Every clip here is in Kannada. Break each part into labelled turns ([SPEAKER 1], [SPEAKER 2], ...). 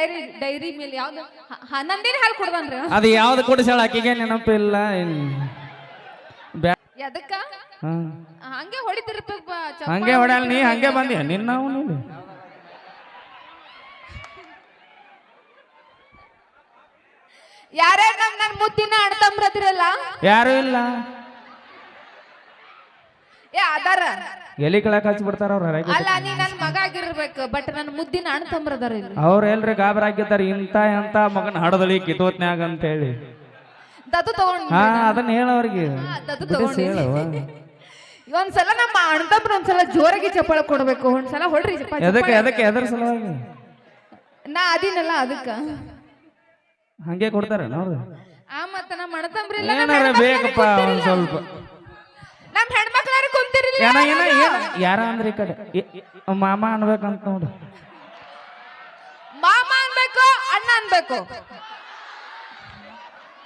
[SPEAKER 1] ಡೈರಿ ಡೈರಿ ಮೇಲೆ ಯಾವ್ದು? ಹನ್ನೊಂದಿನ ಹಾಲು ಕುಡ್ದನ್ರಿ.
[SPEAKER 2] ಅದು ಯಾವ್ದು ಕೊಡಿಸಾಳ ಆಕಿಗೆ ನೆನಪಿಲ್ಲ ಅದಕ್ಕ
[SPEAKER 1] ಎದಕ್ಕ? ಹಂಗೆ ಹೊಡಿತಿರ್ಬೇಕು
[SPEAKER 2] ಹಂಗೆ ಹೊಡ್ಯಾಳ ನೀ. ಹಂಗೆ ಬಂದಿ. ನಿನ್ನ ಅವನು
[SPEAKER 1] ಯಾರ್ಯಾರು ನಮ್ ನನ್ ಮುದ್ದಿನ ಅಣ್ತಂಬ್ರದಿರಲ್ಲ
[SPEAKER 2] ಯಾರು ಇಲ್ಲ.
[SPEAKER 1] ಏ ಅದಾರ
[SPEAKER 2] ಎಲಿ ಕೆಳಕ್ ಹಚ್ಚಿ ಬಿಡ್ತಾರ ಅವ್ರ
[SPEAKER 1] ಅಲ್ಲ ನೀ ಮಗ ಆಗಿರ್ಬೇಕು ಬಟ್ ನನ್ ಮುದ್ದಿನ ಅಣ್ತಂಬ್ರದಾರ ಇಲ್ಲಿ.
[SPEAKER 2] ಅವ್ರ ಎಲ್ರಿ ಗಾಬರ ಆಗಿದ್ದಾರೆ ಇಂತ ಎಂತ ಮಗನ ಹಡದಳಿ ಕಿತೋತ್ನ್ಯಾಗ ಅಂತ ಹೇಳಿ
[SPEAKER 1] ದತ್ತು ತಗೊಂಡ್
[SPEAKER 2] ಹಾ ಅದನ್ನ ಹೇಳ ಅವ್ರಿಗೆ.
[SPEAKER 1] ದತ್ತು
[SPEAKER 2] ಹೇಳವ್ವ.
[SPEAKER 1] ಒಂದ್ಸಲ ನಮ್ಮ ಅಣ್ತಂಬ್ರ ಒಂದ್ಸಲ ಜೋರಾಗಿ ಚಪ್ಪಾಳ ಕೊಡ್ಬೇಕು ಒಂದ್ಸಲ ಹೊಡ್ರಿ
[SPEAKER 2] ಎದಕ್ಕೆ
[SPEAKER 1] ಚಪ್ಪಾಳೆ.
[SPEAKER 2] ಎದಕ್ಕೆ ಎದ್ರ ಸಲುವಾಗಿ?
[SPEAKER 1] ನಾ ಅದಿನಲ್ಲ ಅದಕ್ಕ.
[SPEAKER 2] ಹಂಗೆ ಕೊಡ್ತಾರ ನೋಡ್ರಿ
[SPEAKER 1] ಆ ಮತ್ತ ನಮ್ಮ ಅಣ್ಣ ನಮ್ಮ
[SPEAKER 2] ಬೇಕಪ್ಪ ಸ್ವಲ್ಪ.
[SPEAKER 1] ನಮ್ ಹೆಣ್ಮಕ್ಳಾರು ಕುಂತಿರಿಲ್ಲ
[SPEAKER 2] ಏನ ಏನ ಏನ? ಯಾರ ಅಂದ್ರೆ ಈ ಕಡೆ? ಮಾಮ ಅನ್ಬೇಕಂತ ನೋಡು.
[SPEAKER 1] ಮಾಮ ಅನ್ಬೇಕು ಅಣ್ಣ ಅನ್ಬೇಕು.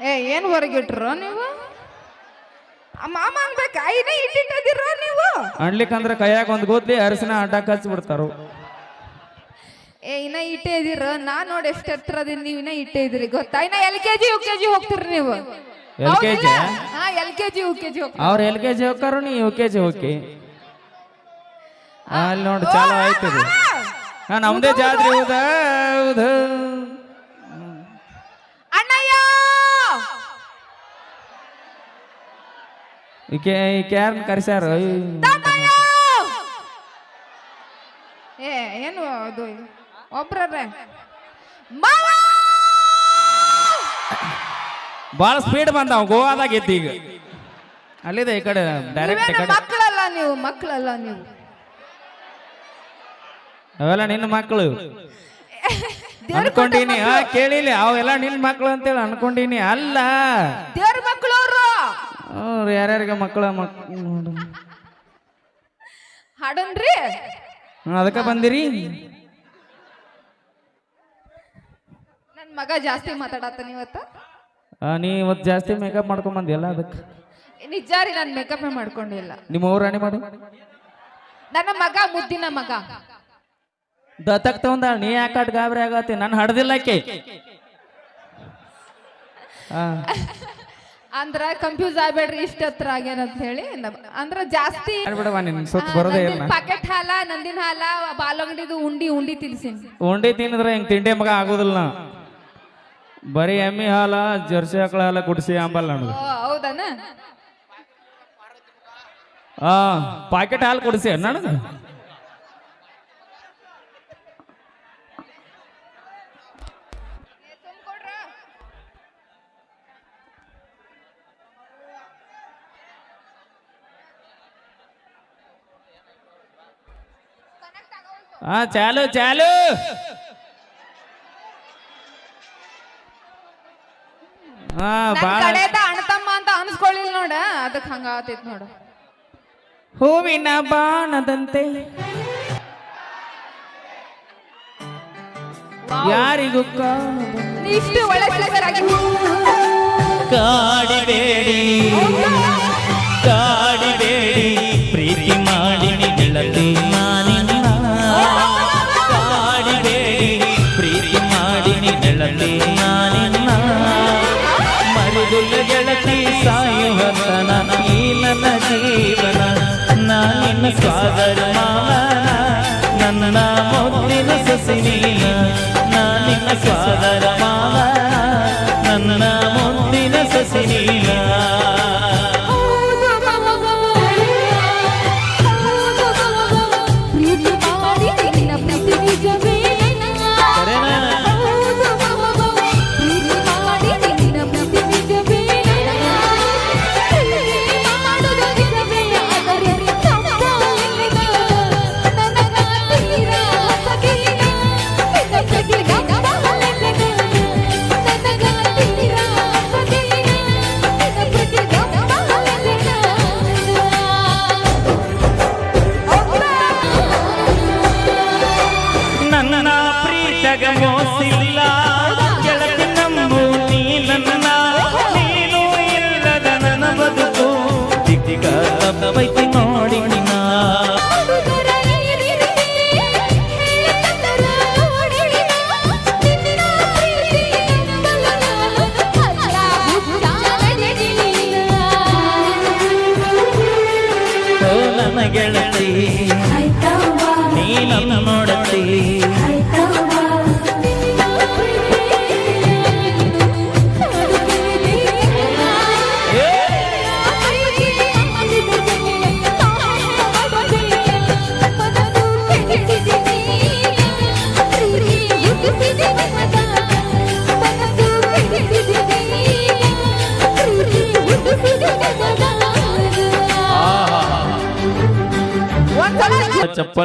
[SPEAKER 1] ಏ ಏನ್ ಹೊರಗಿಟ್ರ ನೀವು? ಆ ಮಾಮ ಅನ್ಬೇಕು ಐನ ಇಟ್ಟಿಟ್ಟಿದಿರ ನೀವು?
[SPEAKER 2] ಅಣ್ಲಿಕ್ಕಂದ್ರ ಕೈಯಾಗ ಒಂದ್ ಗೋದ್ಲಿ ಅರಿಸಿನ ಅಡ್ಡ ಹಚ್ಚಿ ಬಿಡ್ತಾರು
[SPEAKER 1] ಏ ಇನ್ನ ಇಟ್ಟೇ ಇದೀರ? ನಾ ನೋಡಿ ಎಷ್ಟು ಹತ್ರ ಅದೀನಿ ನೀವು ಇನ್ನ ಇಟ್ಟೇ ಇದೀರಿ. ಗೊತ್ತಾ? ಇನ್ನ L K G U K G ಹೋಗ್ತೀರಿ ನೀವು?
[SPEAKER 2] LKG?
[SPEAKER 1] ಹಾ L K G U K G
[SPEAKER 2] ಅವ್ರು ಎಲ್ ಕೆ ಜಿ ಹೋಗ್ತಾರು ನೀ ಯು ಕೆ ಜಿ ಹೋಗಿ ಅಲ್ಲಿ ನೋಡಿ ಚಾಲು ಆಯ್ತು. ಹಾ ನಮ್ದೇ ಜಾತ್ರೆ ಹೌದಾ ಹೌದು. ಈಕೆ ಈಕೆ ಯಾರನ್ನ ಕರ್ಸ್ಯಾರ?
[SPEAKER 1] ಏ ಏನು ಅದು? ಒಬ್ರೇ ಮಾವ!
[SPEAKER 2] ಭಾಳ ಸ್ಪೀಡ್ ಬಂದಾವ ಗೋವಾದಾಗ ಇತ್ತು ಈಗ ಅಲ್ಲಿದೆ ಈ ಕಡೆ ಡೈರೆಕ್ಟ್ ಈ ಕಡೆ.
[SPEAKER 1] ಮಕ್ಕಳಲ್ಲ ನೀವು ಮಕ್ಕಳಲ್ಲ ನೀವು.
[SPEAKER 2] ಅವೆಲ್ಲ ನಿನ್ನ ಮಕ್ಕಳು. ಅನ್ಕೊಂಡಿನಿ ಆ ಹಾ ಕೇಳಿಲಿ ಅವೆಲ್ಲ ನಿನ್ನ ಮಕ್ಕಳು ಅಂತೇಳಿ ಅನ್ಕೊಂಡಿನಿ ಅಲ್ಲ.
[SPEAKER 1] ದೇವ್ರ ಮಕ್ಕಳು ಅವರು
[SPEAKER 2] ಅವ್ರು ಯಾರ್ಯಾರಿಗೆ ಮಕ್ಕಳ ರೀ
[SPEAKER 1] ಹಾಡನ್ರಿ.
[SPEAKER 2] ಅದಕ್ಕೆ ಬಂದಿರಿ.
[SPEAKER 1] ನನ್ನ ಮಗ ಜಾಸ್ತಿ ಮಾತಾಡತ್ತಾನ ಇವತ್ತ.
[SPEAKER 2] ನೀ ಇವತ್ತು ಜಾಸ್ತಿ ಮೇಕಪ್ ಮಾಡ್ಕೊಂಡ್ ಎಲ್ಲ ಅದಕ್ಕೆ?
[SPEAKER 1] ನಿಜ ರೀ ನಾನು ಮೇಕಪ್ ಮಾಡ್ಕೊಂಡಿಲ್ಲ.
[SPEAKER 2] ನಿಮ್ಮ ಊರ ರಾಣಿ ಮಾಡು.
[SPEAKER 1] ನನ್ನ ಮಗ ಮುದ್ದಿನ ಮಗ.
[SPEAKER 2] ದತ್ತಕ್ ತಗೊಂಡ ನೀ ಯಾಕಟ್ ಗಾಬರಿ ಆಗತ್ತೆ? ನಾನು ಹಡ್ದಿಲ್ಲ ಆಕೆ.
[SPEAKER 1] ಅಂದ್ರ ಕನ್ಫ್ಯೂಸ್ ಆಗ್ಬೇಡ್ರಿ ಇಷ್ಟ ಹತ್ರ ಆಗ್ಯಾನಂತ ಹೇಳಿ ಅಂದ್ರ ಜಾಸ್ತಿ
[SPEAKER 2] ಬಿಡವ ನಿನ್ ಸುತ್ತ ಬರೋದೇ ಇಲ್ಲ.
[SPEAKER 1] ಪಾಕೆಟ್ ಹಾಲ ನಂದಿನ ಹಾಲ ಬಾಲಂಗಡಿದು ಉಂಡಿ ಉಂಡಿ ತಿನ್ಸಿ
[SPEAKER 2] ಉಂಡಿ ತಿಂದ್ರೆ ಹಿಂಗ್ ತಿಂಡಿ ಮಗ ಆಗೋದಿಲ್ಲ ನಾ. ಬರೀ ಎಮ್ಮಿ ಹಾಲ ಜರ್ಸಿ ಆಕಳ ಹಾಲ ಕುಡಿಸಿ ಅಂಬಲ್ಲ ನನಗೆ
[SPEAKER 1] ಓ ಹೌದನ?
[SPEAKER 2] ಆ ಪಾಕೆಟ್ ಹಾಲು ಕುಡಿಸಿ ನನಗೆ ಹಾ ಚಾಲು ಚಾಲು.
[SPEAKER 1] ನನ್ ಕಡೆದ ಅಣ್ಣತಮ್ಮ ಅಂತ ಅನ್ಸ್ಕೊಳ್ಳಿಲ್ಲ ನೋಡ. ಅದಕ್ಕೆ ಹಂಗ ಆತೈತ್ ನೋಡು.
[SPEAKER 2] ಹೂವಿನ ಬಾಣದಂತೆ ಯಾರಿಗೂ
[SPEAKER 1] ನೀ ಇಷ್ಟು ಒಳ್ಳೆ ಸಿಂಗರ್ ಆಗಿ
[SPEAKER 3] ಕಾಡಿಬೇಡಿ ಸ್ವಾಗರ ಮಾವನ ನನ್ನ ಮೊದಲಿನ ಸಸಿ ನೀನ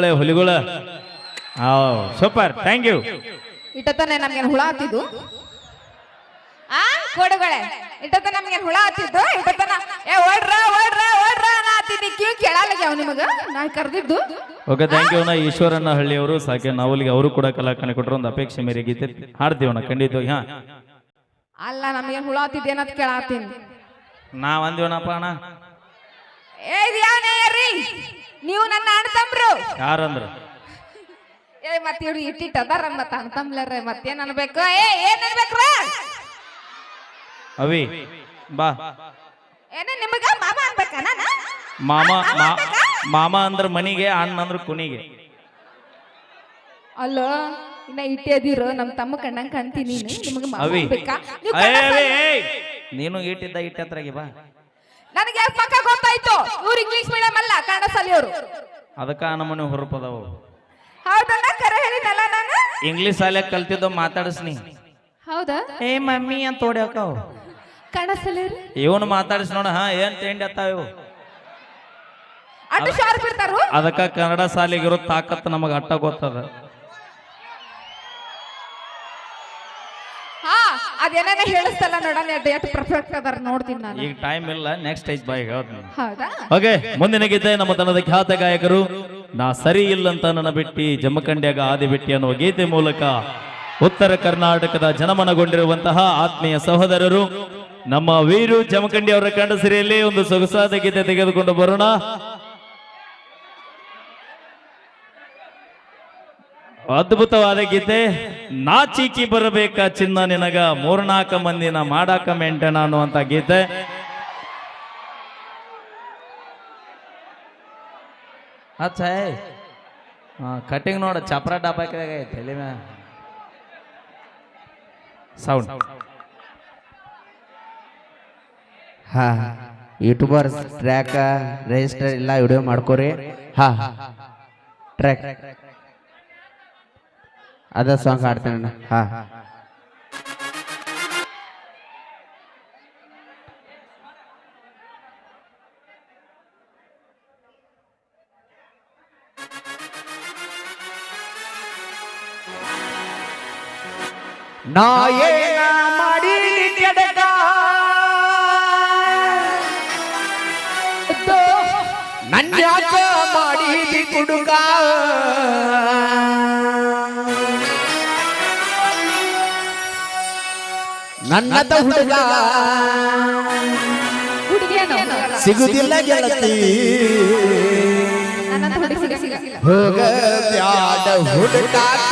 [SPEAKER 3] ಚಪ್ಪಳೆ ಹುಲಿಗಳ. ಸೂಪರ್ ಥ್ಯಾಂಕ್ ಯು
[SPEAKER 1] ಇಟತನೆ ನಮ್ಗೆ ಹುಳ ಹತ್ತಿದ್ದು? ಆ ಕೋಡುಗಳೇ ಇಟ್ಟತನ ನಮ್ಗೇನ್ ಹುಳ ಹತ್ತಿದ್ದು? ಇಟ್ಟತನ ಏ ಓಡ್ರ ಓಡ್ರ ಓಡ್ರ ನಾ ಕ್ಯೂ ಕೇಳಾಲಗ್ಯಾವ ನಿಮಗ? ನಾ ಕರೆದಿದ್ದು?
[SPEAKER 3] ಓಕೆ ಥ್ಯಾಂಕ್ ಯು ನಾ ಈಶ್ವರನ್ನ ಹಳ್ಳಿಯವರು ಸಾಕೆ ನಾವಲ್ಲಿಗೆ ಅವರು ಕೂಡ ಕಲಾಕಣೆ ಕೊಟ್ಟರು ಒಂದು ಅಪೇಕ್ಷೆ ಮೇರೆ ಗೀತೆ ಹಾಡ್ದೇವಣ್ಣ ಖಂಡಿತವಾಗಿ ಹಾ.
[SPEAKER 1] ಅಲ್ಲ ನಮಗೆ ಹುಳ ಹತ್ತಿದ್ದು ಏನಂತ ಕೇಳಾತೀನಿ
[SPEAKER 3] ನಾವ್ ಅಂದಿವನಪ್ಪ ಅಣ್ಣ.
[SPEAKER 1] ಏ ರೀ ನೀವು ನನ್ನ ಅಣ್ಣ ತಮ್ರು
[SPEAKER 3] ಯಾರಂದ್ರ?
[SPEAKER 1] ಏ ಮತ್ತೆ ಇವ್ರು ಇಟ್ಟಿಟ್ಟ ಅದಾರ ಮತ್ತ ಅಣ್ಣ ತಮ್ಲರ ಮತ್ತೇನ್ ಅನ್ಬೇಕು? ಏ ಏನ್ ಅನ್ಬೇಕ್ರ?
[SPEAKER 3] ಅವಿ ಬಾ.
[SPEAKER 1] ಏನ ನಿಮಗ ಮಾಮ ಅನ್ಬೇಕ ನಾನ?
[SPEAKER 3] ಮಾಮ ಮಾಮ ಅಂದ್ರ ಮನಿಗೆ ಅಣ್ಣ ಅಂದ್ರ ಕುನಿಗೆ.
[SPEAKER 1] ಅಲ್ಲೋ ಇನ್ನ ಇಟ್ಟೇದಿರು ನಮ್ ತಮ್ಮ ಕಣ್ಣಂಗ್ ಕಾಣ್ತೀನಿ ನಿಮಗ ಮಾಮ ಅನ್ಬೇಕಾ.
[SPEAKER 3] ನೀನು ಇಟ್ಟಿದ್ದ ಇಟ್ಟತ್ರಾಗಿ ಬಾ.
[SPEAKER 1] ನನಗೆ ಪಕ್ಕ ಗೊತ್ತಾಯ್ತು? ಇವ್ರು ಇಂಗ್ಲಿಷ್ ಮೀಡಿಯಂ ಅಲ್ಲ ಕನ್ನಡ ಶಾಲೆಯವರು.
[SPEAKER 3] ಅದಕ್ಕ ನಮ್ಮನೆ ಹೊರಪದವು.
[SPEAKER 1] ಹೌದಣ್ಣ ಕರೆ ಹೇಳಿನಲ್ಲ ನಾನು?
[SPEAKER 3] ಇಂಗ್ಲಿಷ್ ಶಾಲೆ ಕಲ್ತಿದ್ದು ಮಾತಾಡಿಸ್ನಿ.
[SPEAKER 1] ಹೌದಾ?
[SPEAKER 3] ಏ ಮಮ್ಮಿ ಅಂತ ಹೊಡ್ಯಾಕವು
[SPEAKER 1] ಕನ್ನಡ ಶಾಲೆಯವರು?
[SPEAKER 3] ಇವನು ಮಾತಾಡಿಸ್ ನೋಡ ಹಾ ಏನ್ ತಿಂಡಿ ಅತ್ತಾವ ಇವು.
[SPEAKER 1] ಅಟ್ಟು ಶಾರ್ಪ್ ಇರ್ತಾರು
[SPEAKER 3] ಅದಕ್ಕ ಕನ್ನಡ ಶಾಲೆಗಿರೋ ತಾಕತ್ ನಮಗ ಅಟ್ಟ ಗೊತ್ತದ
[SPEAKER 1] ಹಾ ಅದೇನೇನ ಹೇಳಿಸ್ತಲ್ಲ ನೋಡಣ ಎಷ್ಟು ಪರ್ಫೆಕ್ಟ್ ಅದಾರ ನೋಡ್ತೀನಿ ನಾನು.
[SPEAKER 3] ಈಗ ಟೈಮ್ ಇಲ್ಲ ನೆಕ್ಸ್ಟ್ ಸ್ಟೇಜ್ ಬಾಯ್
[SPEAKER 1] ಹೌದಾ?
[SPEAKER 3] ಓಕೆ ಮುಂದಿನ ಗೀತೆ ನಮ್ಮ ತನದ ಖ್ಯಾತ ಗಾಯಕರು ನಾ ಸರಿ ಇಲ್ಲಂತ ನನ್ನ ಬಿಟ್ಟಿ ಜಮಖಂಡ್ಯಾಗ ಆದಿ ಬಿಟ್ಟಿ ಅನ್ನುವ ಗೀತೆ ಮೂಲಕ ಉತ್ತರ ಕರ್ನಾಟಕದ ಜನಮನಗೊಂಡಿರುವಂತಹ ಆತ್ಮೀಯ ಸಹೋದರರು ನಮ್ಮ ವೀರು ಜಮಖಂಡಿ ಅವರ ಕಂಡ ಸಿರಿಯಲ್ಲಿ ಒಂದು ಸೊಗಸಾದ ಗೀತೆ ತೆಗೆದುಕೊಂಡು ಬರೋಣ. ಅದ್ಭುತವಾದ ಗೀತೆ. ನಾಚಿಕಿ ಬರಬೇಕ ಚಿನ್ನ ನಿನಗ ಮೂರ್ನಾಲ್ಕ ಮಂದಿನ ಮಾಡಾಕ ಮೆಂಟೆನ ಅನ್ನುವಂತ ಗೀತೆ. ಅಚ್ಚ ಕಟಿಂಗ್ ನೋಡ ಚಪ್ರ ಡಾಪಾಕಿದಾಗ ಮ್ಯಾ. ಸೌಂಡ್
[SPEAKER 4] ಹಾ ಯೂಟ್ಯೂಬರ್ ಟ್ರ್ಯಾಕ್ ರಿಜಿಸ್ಟರ್ ಇಲ್ಲ ವಿಡಿಯೋ ಮಾಡ್ಕೋರಿ. ಹಾ ಟ್ರ್ಯಾಕ್ ಅದ ಸಾಂಗ್ ಹಾಡ್ತೇನೆ ಹಾ. ನಾ ಏನ ಮಾಡಿ ಕೆಡಕ ನನ್ನದ ಹುಡುಗ. ಸಿಗುದಿಲ್ಲ ಗೆಳತಿ. ಹೋಗ ಬ್ಯಾಡ ಹುಡುಕಾಕ.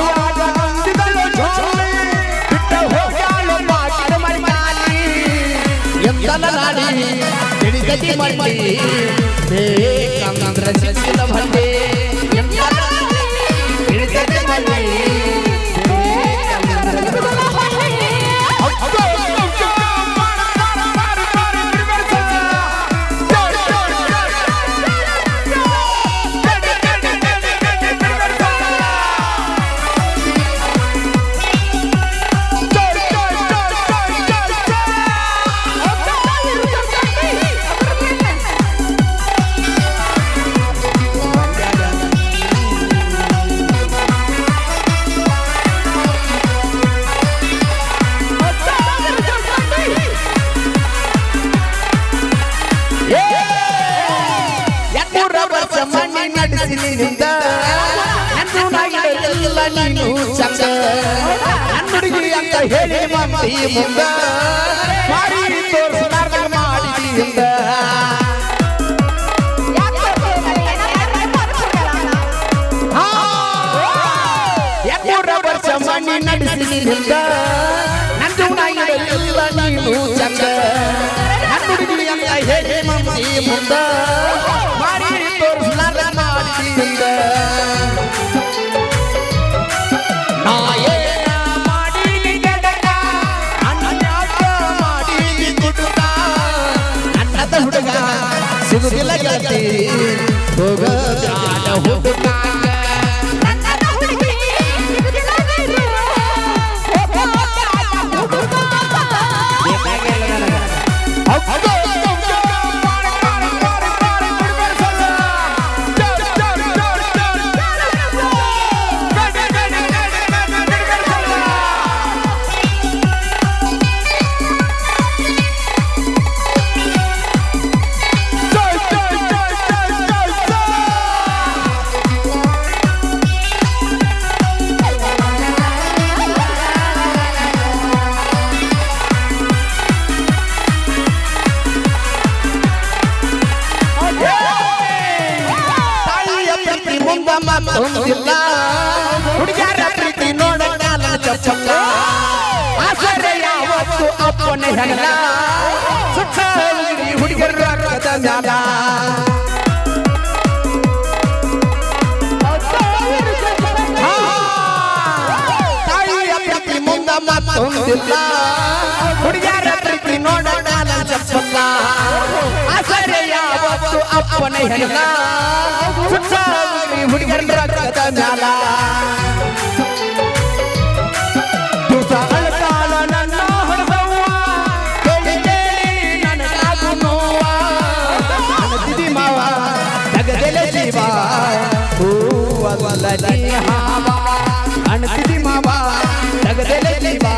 [SPEAKER 4] गती म्हणली हे कामगांची भांडे ಹಿಂದ ಮಾಡಿ ತೋರಿಸ್ತಾರ ಮಾಡಿ ಹಿಂದ ಮಣ್ಣಿ ನಡೆಸಿ ನಿಂದ ಮುಂದ ಸಿಗುವುದಿಲ್ಲ ಗತಿ तो अपन हल्ला सुखा उगरी हुडगर रक्त जाला ಮಾತೊಂದು ದಿಲ್ಲ ಹುಡುಗಿಯರ ಪ್ರೀತಿ ನೋಡೋಣ ಚಪ್ಪಲ್ಲ ಆಸರೆ ಯಾವತ್ತು ಅಪ್ಪನ ಹೆಣ್ಣ ಹುಡುಗರ ರಕ್ತ ಮ್ಯಾಲ फुलाची हवा. अणती मावा लगदेले दिवा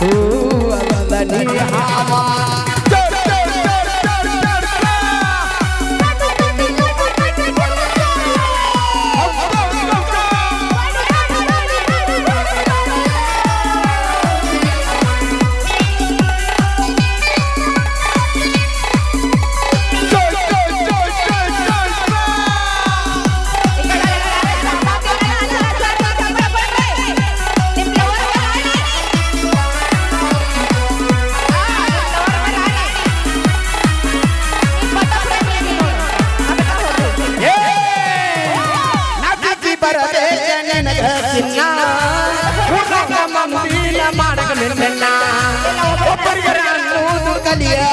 [SPEAKER 4] हो फुलाची हवा.
[SPEAKER 1] italiano.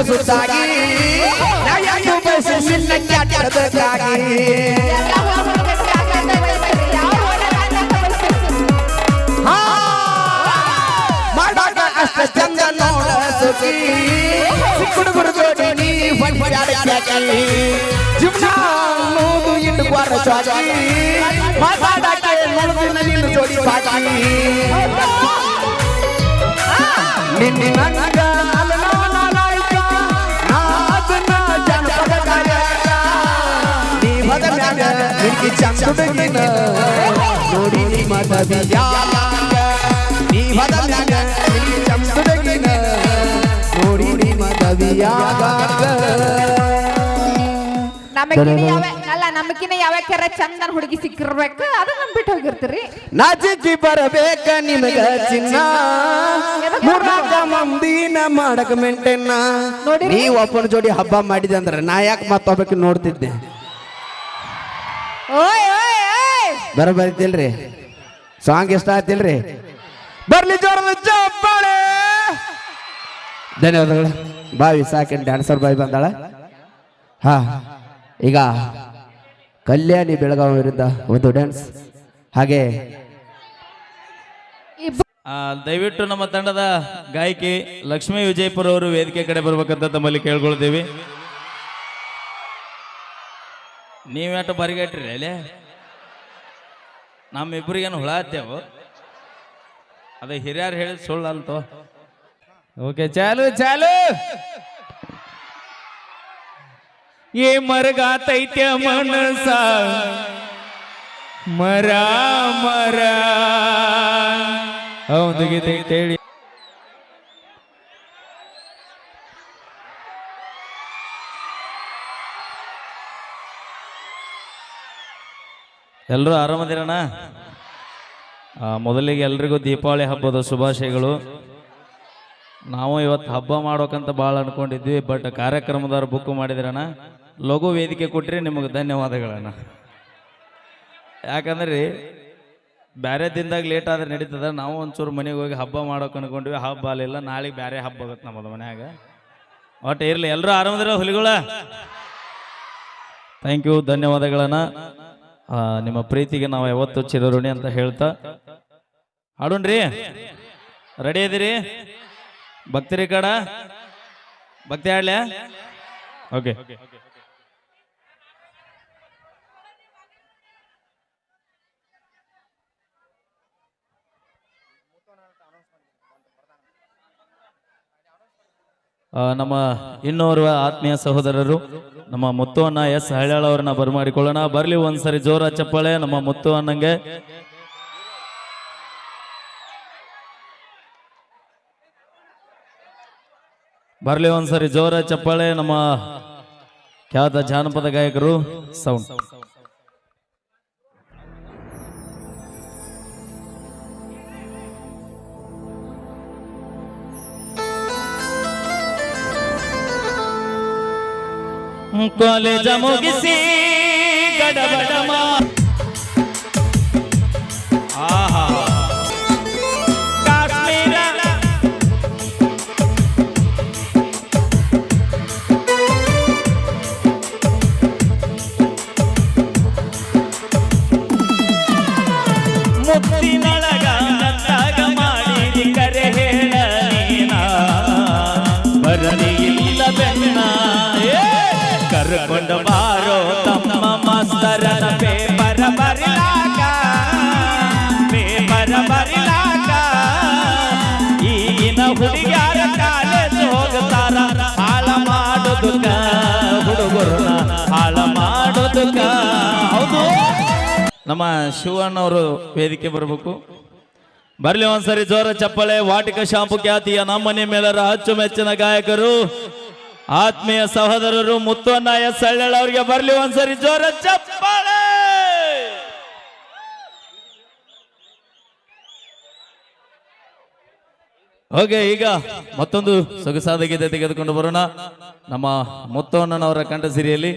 [SPEAKER 1] ಹುಳ ಆಗಾಗ ಬಯಸ್ತೀರಿ?
[SPEAKER 4] ಹಾ ಮಾಡಾಕ ಅಷ್ಟ ಚಂದ ನೋಡ ಸುಖಿ ಹುಡುಗರು ಜೋಡಿ ನೀ ಹೊಂದ್ಯಾಡಕ್ಕಾಗಿ ಜೀವನ ಅನ್ನೋದು ಇಂಡು ಬಾರ ಚಾಕಿ ಮಾತಾಡಕ್ಕೆ ನೋಡುದಿಲ್ಲ ನಿನ್ನ ಜೋಡಿ ಬಾಕಿ ನಿನ್ನ ನನಗ ಅಲನಾನ ಹೋದ ಮ್ಯಾಗ ನಿನಗೆ ಚಂದುಡುಗಿನ. ನೋಡಿ ಮದವಿಯಾಗ ನೀ ಹೋದ ಮ್ಯಾಗ ನಿನಗೆ ಚಂದುಡುಗಿನ. ನೋಡಿ ಮದವಿಯಾಗ
[SPEAKER 1] ನಮಗಿನ ಯಾವ ಅಲ್ಲ ನಮಗಿನ ಯಾವ ಕೆರ ಚಂದನ್ ಹುಡುಗಿ ಸಿಕ್ಕಿರ್ಬೇಕು? ಅದು ನಮ್ ಬಿಟ್ಟು ಹೋಗಿರ್ತೀರಿ.
[SPEAKER 4] ಜಿ ಬರಬೇಕ ನಿನಗ ಚಿನ್ನ. ಮೂರ್ನಾಲ್ಕ ಮಂದಿನ ಮಾಡಕ ಮೆಂಟೆನ್ನ
[SPEAKER 1] ನೀವು
[SPEAKER 4] ನೀ ಒಬ್ಬನ ಜೋಡಿ ಹಬ್ಬ ಮಾಡಿದೆ ಅಂದ್ರೆ ನಾ ಯಾಕೆ ಮತ್ತೊಬ್ಬಕ್ಕೆ ನೋಡ್ತಿದ್ದೆ?
[SPEAKER 1] ಓಯ್ ಓಯ್ ಓಯ್.
[SPEAKER 4] ಬರಬರಿತಿಲ್ರಿ ಸಾಂಗ್ ಇಷ್ಟ ಆಯ್ತಿಲ್ರಿ? ಬರ್ಲಿ ಜೋರದ ಚಪ್ಪಾಳೆ ಧನ್ಯವಾದಗಳು. ಬಾವಿ ಸಾಕಿನ ಡ್ಯಾನ್ಸರ್ ಬಾಯಿ ಬಂದಾಳ. ಹಾ ಈಗ ಕಲ್ಯಾಣಿ ಬೆಳಗಾವಿ ವಿರುದ್ಧ ಒಂದು ಡ್ಯಾನ್ಸ್ ಹಾಗೆ
[SPEAKER 3] ದಯವಿಟ್ಟು ನಮ್ಮ ತಂಡದ ಗಾಯಕಿ ಲಕ್ಷ್ಮೀ ವಿಜಯಪುರ ಅವರು ವೇದಿಕೆ ಕಡೆ ಬರ್ಬೇಕಂತ ತಮ್ಮಲ್ಲಿ ಕೇಳ್ಕೊಳ್ತೀವಿ. ನೀವೇಟ ಬರಿಗಟ್ರಿ ಅಲ್ಲೇ? ನಮ್ಮಿಬ್ಬರಿಗೇನು ಹುಳ ಹತ್ತೇವು? ಅದು ಹಿರಿಯರು ಹೇಳಿದ ಸುಳ್ಳು ಅಲ್ತೋ
[SPEAKER 2] ಓಕೆ, ಚಾಲು ಚಾಲು! ಏ ಮರಗಾತೈತ್ಯ ಮನಸ. ಮರ ಮರ. ಹೌದು, ಗೀತೆ ಹೇಳಿ
[SPEAKER 3] ಎಲ್ಲರೂ ಆರಾಮದಿರಣ್ಣ ಆ, ಮೊದಲಿಗೆ ಎಲ್ರಿಗೂ ದೀಪಾವಳಿ ಹಬ್ಬದ ಶುಭಾಶಯಗಳು. ನಾವು ಇವತ್ತು ಹಬ್ಬ ಮಾಡೋಕಂತ ಭಾಳ ಅನ್ಕೊಂಡಿದ್ವಿ ಬಟ್ ಕಾರ್ಯಕ್ರಮದವ್ರು ಬುಕ್ ಮಾಡಿದ್ರಣ್ಣ. ಲಘು ವೇದಿಕೆ ಕೊಟ್ಟರೆ ನಿಮಗೆ ಧನ್ಯವಾದಗಳಣ್ಣ. ಯಾಕಂದ್ರೆ ಬೇರೆ ದಿನದಾಗ ಲೇಟ್ ಆದ್ರೆ ನಡೀತದ ನಾವು ಒಂಚೂರು ಮನೆಗೆ ಹೋಗಿ ಹಬ್ಬ ಮಾಡೋಕೆ ಅನ್ಕೊಂಡ್ವಿ ಹಬ್ಬ ಅಲ್ಲಿಲ್ಲ ನಾಳೆಗೆ ಬೇರೆ ಹಬ್ಬ ಆಗುತ್ತೆ ನಮ್ಮದು ಮನ್ಯಾಗ. ಒಟ್ಟು ಇರಲಿ ಎಲ್ಲರೂ ಆರಾಮದಿರೋ ಹುಲಿಗಳ? ಥ್ಯಾಂಕ್ ಯು ಧನ್ಯವಾದಗಳನ್ನ ನಿಮ್ಮ ಪ್ರೀತಿಗೆ ನಾವು ಯಾವತ್ತು ಚಿರಋಣಿ ಅಂತ ಹೇಳ್ತಾ. ಆಡೋಣ್ರಿ ರೆಡಿ ಇದೀರಿ? ಭಕ್ತಿರಿ ಕಡ ಭಕ್ತಿ ಹಾಡ್ಲ್ಯಾ ಓಕೆ ನಮ್ಮ ಇನ್ನೋರ್ವ ಆತ್ಮೀಯ ಸಹೋದರರು, ನಮ್ಮ ಮುತ್ತು ಅಣ್ಣ ಎಸ್ ಹಳ್ಯಾಳ ಅವ್ರನ್ನ ಬರಮಾಡಿಕೊಳ್ಳೋಣ. ಬರ್ಲಿ ಒಂದ್ಸರಿ ಜೋರ ಚಪ್ಪಾಳೆ, ನಮ್ಮ ಮುತ್ತು ಅನ್ನಂಗೆ ಬರ್ಲಿ ಒಂದ್ಸರಿ ಜೋರ ಚಪ್ಪಾಳೆ, ನಮ್ಮ ಖ್ಯಾತ ಜಾನಪದ ಗಾಯಕರು, ಸೌಂಡ್. कॉलेज मुगसी गडबडमा ನಮ್ಮ ಶಿವಣ್ಣವರು ವೇದಿಕೆ ಬರಬೇಕು. ಬರಲಿ ಒಂದ್ಸರಿ ಜೋರ ಚಪ್ಪಳೆ, ವಾಟಿಕ ಶಾಂಪು ಖ್ಯಾತಿಯ ನಮ್ಮನೆ ಮೇಲರ ಅಚ್ಚುಮೆಚ್ಚಿನ ಗಾಯಕರು. ಆತ್ಮೀಯ ಸಹೋದರರು ಮುತ್ತುವನ್ನ ಎಸ್ ಹಳ್ಳೆಳ್ ಅವರಿಗೆ ಬರಲಿ ಒಂದ್ಸರಿ ಜೋರ ಚಪ್ಪಳೆ! ಓಕೆ, ಈಗ ಮತ್ತೊಂದು ಸೊಗಸಾದ ಗೀತೆ ತೆಗೆದುಕೊಂಡು ಬರೋಣ. ನಮ್ಮ ಮುತ್ತವಣ್ಣನವರ ಕಂಠಸಿರಿಯಲ್ಲಿ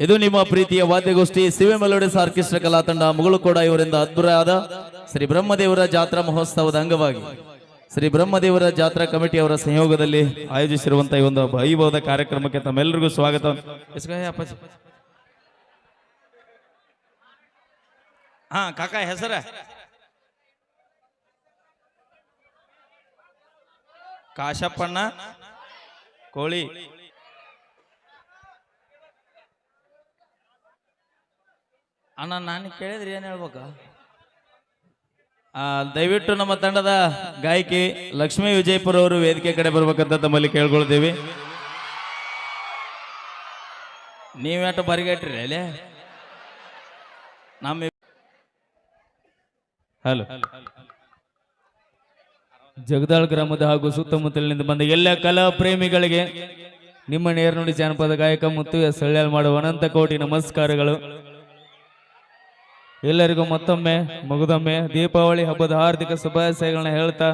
[SPEAKER 3] ಇದು ನಿಮ್ಮ ಪ್ರೀತಿಯ ವಾದ್ಯಗೋಷ್ಠಿ ಸಿವೆ ಮೆಲೋಡಿಸ್ ಆರ್ಕೆಸ್ಟ್ರಾ ಕಲಾ ತಂಡ ಮುಗಳು ಕೂಡ ಇವರಿಂದ ಅದ್ಭುತ ಆದ ಶ್ರೀ ಬ್ರಹ್ಮದೇವರ ಜಾತ್ರಾ ಮಹೋತ್ಸವದ ಅಂಗವಾಗಿ. ಶ್ರೀ ಬ್ರಹ್ಮದೇವರ ಜಾತ್ರಾ ಕಮಿಟಿ ಅವರ ಸಂಯೋಗದಲ್ಲಿ ಆಯೋಜಿಸಿರುವಂತಹ ಈ ಒಂದು ವೈಭವದ ಕಾರ್ಯಕ್ರಮಕ್ಕೆ ತಮ್ಮೆಲ್ಲರಿಗೂ ಸ್ವಾಗತ. ಹಾ, ಕಾಕ ಹೆಸರ? ಕಾಶಪ್ಪಣ್ಣ, ಕೋಳಿ. ಅಣ್ಣ ನಾನು ಕೇಳಿದ್ರೆ ಏನು ಹೇಳ್ಬೇಕು? ಆ, ದಯವಿಟ್ಟು ನಮ್ಮ ತಂಡದ ಗಾಯಕಿ ಲಕ್ಷ್ಮೀ ವಿಜಯಪುರ ಅವರು ವೇದಿಕೆ ಕಡೆ ಬರ್ಬೇಕಂತ ತಮ್ಮಲ್ಲಿ ಕೇಳ್ಕೊಳ್ತೀವಿ. ನೀವ್ಯಾಟ ಬರಿಗಟ್ರಿ ಅಲ್ಲಿ? ನಮ್ಮ ಹಲೋ.
[SPEAKER 2] ಜಗದಾಳ್ ಗ್ರಾಮದ ಹಾಗೂ ಸುತ್ತಮುತ್ತಲಿನಿಂದ ಬಂದ ಎಲ್ಲ ಕಲಾ ಪ್ರೇಮಿಗಳಿಗೆ ನಿಮ್ಮ ನೇರ್ನುಡಿ ಜಾನಪದ ಗಾಯಕ ಮತ್ತು ಎಸ್ ಮಾಡುವ ಅನಂತ ಕೋಟಿ ನಮಸ್ಕಾರಗಳು. ಎಲ್ಲರಿಗೂ ಮತ್ತೊಮ್ಮೆ ಮುಗಿದೊಮ್ಮೆ ದೀಪಾವಳಿ ಹಬ್ಬದ ಹಾರ್ದಿಕ ಶುಭಾಶಯಗಳನ್ನ ಹೇಳ್ತಾ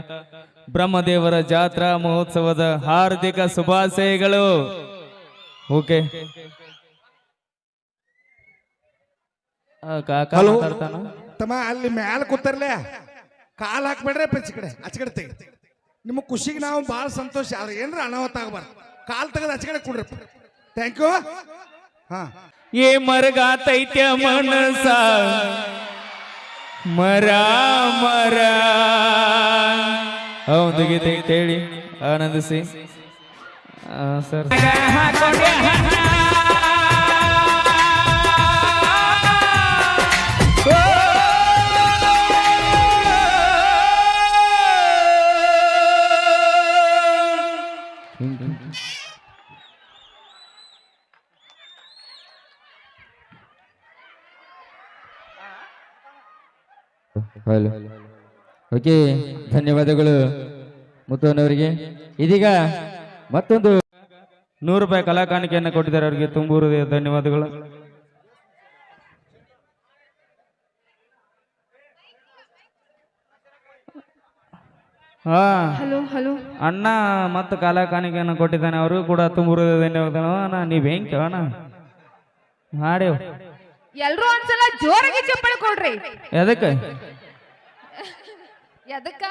[SPEAKER 2] ಬ್ರಹ್ಮದೇವರ ಜಾತ್ರಾ ಮಹೋತ್ಸವದ ಹಾರ್ದಿಕ ಶುಭಾಶಯಗಳು. ಓಕೆ. ಆ, ಕಾಕ
[SPEAKER 4] ಹಲೋ.
[SPEAKER 2] ಮಾತಾಡ್ತಾನ?
[SPEAKER 4] ತಮ್ಮ ಅಲ್ಲಿ ಮ್ಯಾಲ ಕೂತರ್ಲೆ? ಕಾಲ್ ಹಾಕ್ಬೇಡ್ರೆ ಪೆಚ್ಚಿಕಡೆ ಕಡೆ ತೆಗಿ. ನಿಮ್ಮ ಖುಷಿಗೆ ನಾವು ಭಾಳ ಸಂತೋಷ ಆದ್ರೆ ಏನ್ರ ಅನಾಹುತ ಆಗಬಾರ್ದು. ಕಾಲ್ ತೆಗೆದು ಆಚೆ ಕಡೆ ಕೊಡ್ರಿ ಥ್ಯಾಂಕ್ ಯು ಹಾ.
[SPEAKER 2] ಏ ಮರಗಾತೈತ್ಯ ಮನಸ. ಮರ ಮರ. ಒಂದು ಗೀತೆ ಕೇಳಿ ಆನಂದಿಸಿ. ಸರ್.
[SPEAKER 5] ಹಲೋ ಓಕೆ ಧನ್ಯವಾದಗಳು ಮುತ್ತವನವರಿಗೆ. ಇದೀಗ ಮತ್ತೊಂದು
[SPEAKER 2] ನೂರು ರೂಪಾಯಿ ಕಲಾ ಕಾಣಿಕೆಯನ್ನು ಕೊಟ್ಟಿದ್ದಾರೆ ಅವರಿಗೆ. ತುಂಬು ಹೃದಯ ಧನ್ಯವಾದಗಳು. ಹಾ.
[SPEAKER 1] Hello hello.
[SPEAKER 2] ಅಣ್ಣ ಮತ್ತು ಕಲಾ ಕಾಣಿಕೆಯನ್ನು ಕೊಟ್ಟಿದ್ದಾನೆ. ಅವರು ಕೂಡ ತುಂಬು ಧನ್ಯವಾದ ಧನ್ಯವಾದಗಳು. ಅಣ್ಣ ನೀವ್ ಹೆಂಗ್ ಕೇಳೋಣ ಹಾಡೇವ್.
[SPEAKER 1] ಎಲ್ರು ಒಂದ್ಸಲ ಜೋರಾಗಿ ಚಪ್ಪಳಿ ಕೊಡ್ರಿ.
[SPEAKER 2] ಎದಕ್ಕೆ?
[SPEAKER 1] ಎದಕ್ಕ